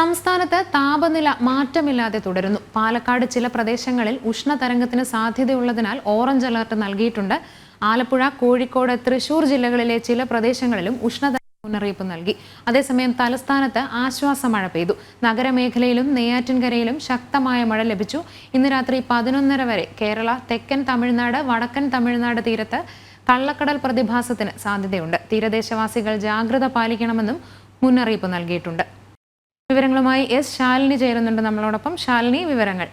സംസ്ഥാനത്ത് താപനില മാറ്റമില്ലാതെ തുടരുന്നു. പാലക്കാട് ചില പ്രദേശങ്ങളിൽ ഉഷ്ണതരംഗത്തിന് സാധ്യതയുള്ളതിനാൽ ഓറഞ്ച് അലർട്ട് നൽകിയിട്ടുണ്ട്. ആലപ്പുഴ കോഴിക്കോട് തൃശൂർ ജില്ലകളിലെ ചില പ്രദേശങ്ങളിലും ഉഷ്ണതരംഗ മുന്നറിയിപ്പ് നൽകി. അതേസമയം തലസ്ഥാനത്ത് ആശ്വാസ മഴ പെയ്തു. നഗരമേഖലയിലും നെയ്യാറ്റിൻകരയിലും ശക്തമായ മഴ ലഭിച്ചു. ഇന്ന് രാത്രി പതിനൊന്നര വരെ കേരള തെക്കൻ തമിഴ്നാട് വടക്കൻ തമിഴ്നാട് തീരത്ത് കള്ളക്കടൽ പ്രതിഭാസത്തിന് സാധ്യതയുണ്ട്. തീരദേശവാസികൾ ജാഗ്രത പാലിക്കണമെന്നും മുന്നറിയിപ്പ് നൽകിയിട്ടുണ്ട്. വിവരങ്ങളുമായി എസ് ശാലിനി ചേരുന്നുണ്ട് നമ്മളോടൊപ്പം. ശാലിനി വിവരങ്ങൾ.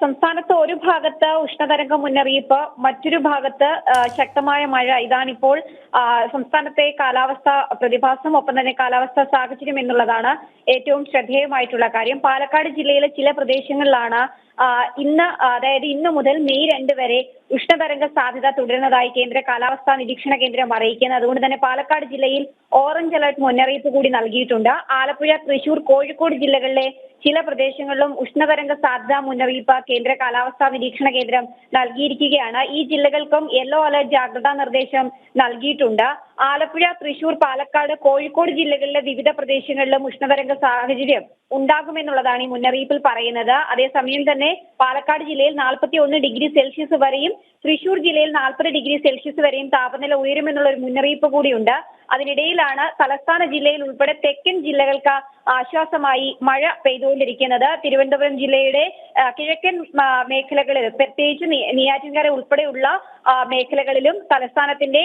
സംസ്ഥാനത്ത് ഒരു ഭാഗത്ത് ഉഷ്ണതരംഗ മുന്നറിയിപ്പ് മറ്റൊരു ഭാഗത്ത് ശക്തമായ മഴ. ഇതാണിപ്പോൾ സംസ്ഥാനത്തെ കാലാവസ്ഥ പ്രതിഭാസം ഒപ്പം തന്നെ കാലാവസ്ഥ സാഹചര്യം എന്നുള്ളതാണ് ഏറ്റവും ശ്രദ്ധേയമായിട്ടുള്ള കാര്യം. പാലക്കാട് ജില്ലയിലെ ചില പ്രദേശങ്ങളിലാണ് ഇന്ന് അതായത് ഇന്ന് മുതൽ മെയ് രണ്ട് വരെ ഉഷ്ണതരംഗ സാധ്യത തുടരുന്നതായി കേന്ദ്ര കാലാവസ്ഥാ നിരീക്ഷണ കേന്ദ്രം അറിയിക്കുന്നത്. അതുകൊണ്ട് തന്നെ പാലക്കാട് ജില്ലയിൽ ഓറഞ്ച് അലർട്ട് മുന്നറിയിപ്പ് കൂടി നൽകിയിട്ടുണ്ട്. ആലപ്പുഴ തൃശൂർ കോഴിക്കോട് ജില്ലകളിലെ ചില പ്രദേശങ്ങളിലും ഉഷ്ണതരംഗ സാധ്യതാ മുന്നറിയിപ്പ് കേന്ദ്ര കാലാവസ്ഥാ നിരീക്ഷണ കേന്ദ്രം നൽകിയിരിക്കുകയാണ്. ഈ ജില്ലകൾക്കും യെല്ലോ അലർട്ട് ജാഗ്രതാ നിർദ്ദേശം നൽകിയിട്ടുണ്ട്. ആലപ്പുഴ തൃശൂർ പാലക്കാട് കോഴിക്കോട് ജില്ലകളിലെ വിവിധ പ്രദേശങ്ങളിലും ഉഷ്ണതരംഗ സാഹചര്യം ഉണ്ടാകുമെന്നുള്ളതാണ് ഈ മുന്നറിയിപ്പിൽ പറയുന്നത്. അതേസമയം തന്നെ പാലക്കാട് ജില്ലയിൽ നാൽപ്പത്തി ഒന്ന് ഡിഗ്രി സെൽഷ്യസ് വരെയും തൃശൂർ ജില്ലയിൽ നാൽപ്പത് ഡിഗ്രി സെൽഷ്യസ് വരെയും താപനില ഉയരുമെന്നുള്ള ഒരു മുന്നറിയിപ്പ് കൂടിയുണ്ട്. അതിനിടയിലാണ് തലസ്ഥാന ജില്ലയിൽ ഉൾപ്പെടെ തെക്കൻ ജില്ലകൾക്ക് ആശ്വാസമായി മഴ പെയ്തുകൊണ്ടിരിക്കുന്നത്. തിരുവനന്തപുരം ജില്ലയുടെ കിഴക്കൻ മേഖലകളിൽ പ്രത്യേകിച്ച് നെയ്യാറ്റിൻകര ഉൾപ്പെടെയുള്ള മേഖലകളിലും തലസ്ഥാനത്തിന്റെ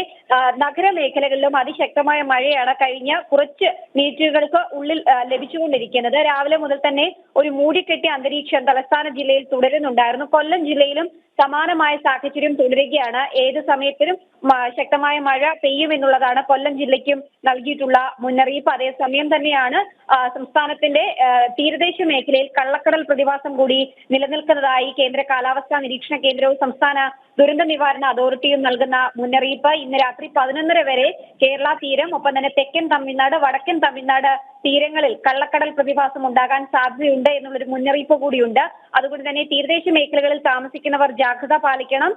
നഗര മേഖലകളിലും അതിശക്തമായ മഴയാണ് കഴിഞ്ഞ കുറച്ച് മീറ്ററുകൾക്ക് ഉള്ളിൽ ലഭിച്ചുകൊണ്ടിരിക്കുന്നത്. രാവിലെ മുതൽ തന്നെ ഒരു മൂടിക്കെട്ടിയ അന്തരീക്ഷം തലസ്ഥാന ജില്ലയിൽ തുടരുന്നുണ്ടായിരുന്നു. കൊല്ലം ജില്ലയിലും സമാനമായ സാഹചര്യം തുടരുകയാണ്. ഏത് സമയത്തിനും ശക്തമായ മഴ പെയ്യുമെന്നുള്ളതാണ് കൊല്ലം ജില്ലയ്ക്കും നൽകിയിട്ടുള്ള മുന്നറിയിപ്പ്. അതേസമയം തന്നെയാണ് സംസ്ഥാനത്തിന്റെ തീരദേശ മേഖലയിൽ കള്ളക്കടൽ പ്രതിഭാസം കൂടി നിലനിൽക്കുന്നതായി കേന്ദ്ര കാലാവസ്ഥാ നിരീക്ഷണ കേന്ദ്രവും സംസ്ഥാന ദുരന്ത നിവാരണ അതോറിറ്റിയും നൽകുന്ന മുന്നറിയിപ്പ്. ഇന്ന് രാത്രി പതിനൊന്നര വരെ കേരള തീരം ഒപ്പം തന്നെ തെക്കൻ തമിഴ്നാട് വടക്കൻ തമിഴ്നാട് തീരങ്ങളിൽ കള്ളക്കടൽ പ്രതിഭാസം ഉണ്ടാകാൻ സാധ്യതയുണ്ട് എന്നുള്ളൊരു മുന്നറിയിപ്പ് കൂടിയുണ്ട്. അതുകൊണ്ട് തന്നെ തീരദേശ മേഖലകളിൽ താമസിക്കുന്നവർ ജാഗ്രത പാലിക്കണം.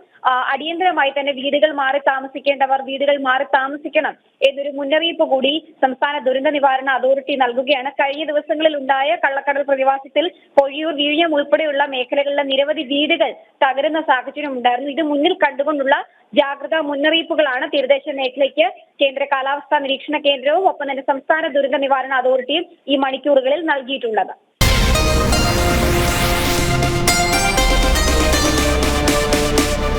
അടിയന്തരമായി തന്നെ വീടുകൾ മാറി താമസിക്കേണ്ടവർ വീടുകൾ മാറി താമസിക്കണം എന്നൊരു മുന്നറിയിപ്പ് കൂടി സംസ്ഥാന ദുരന്ത നിവാരണ അതോറിറ്റി നൽകുകയാണ്. കഴിഞ്ഞ ദിവസങ്ങളിൽ ഉണ്ടായ കള്ളക്കടൽ പ്രതിഭാസത്തിൽ പൊഴിയൂർ വിഴിഞ്ഞം ഉൾപ്പെടെയുള്ള മേഖലകളിലെ നിരവധി വീടുകൾ തകരുന്ന സാഹചര്യം ഉണ്ടായിരുന്നു. ഇത് മുന്നിൽ കണ്ടുകൊണ്ടുള്ള ജാഗ്രതാ മുന്നറിയിപ്പുകളാണ് തീരദേശ മേഖലയ്ക്ക് കേന്ദ്ര കാലാവസ്ഥാ നിരീക്ഷണ കേന്ദ്രവും ഒപ്പം തന്നെ സംസ്ഥാന ദുരന്ത നിവാരണ അതോറിറ്റിയും ഈ മണിക്കൂറുകളിൽ നൽകിയിട്ടുള്ളത്.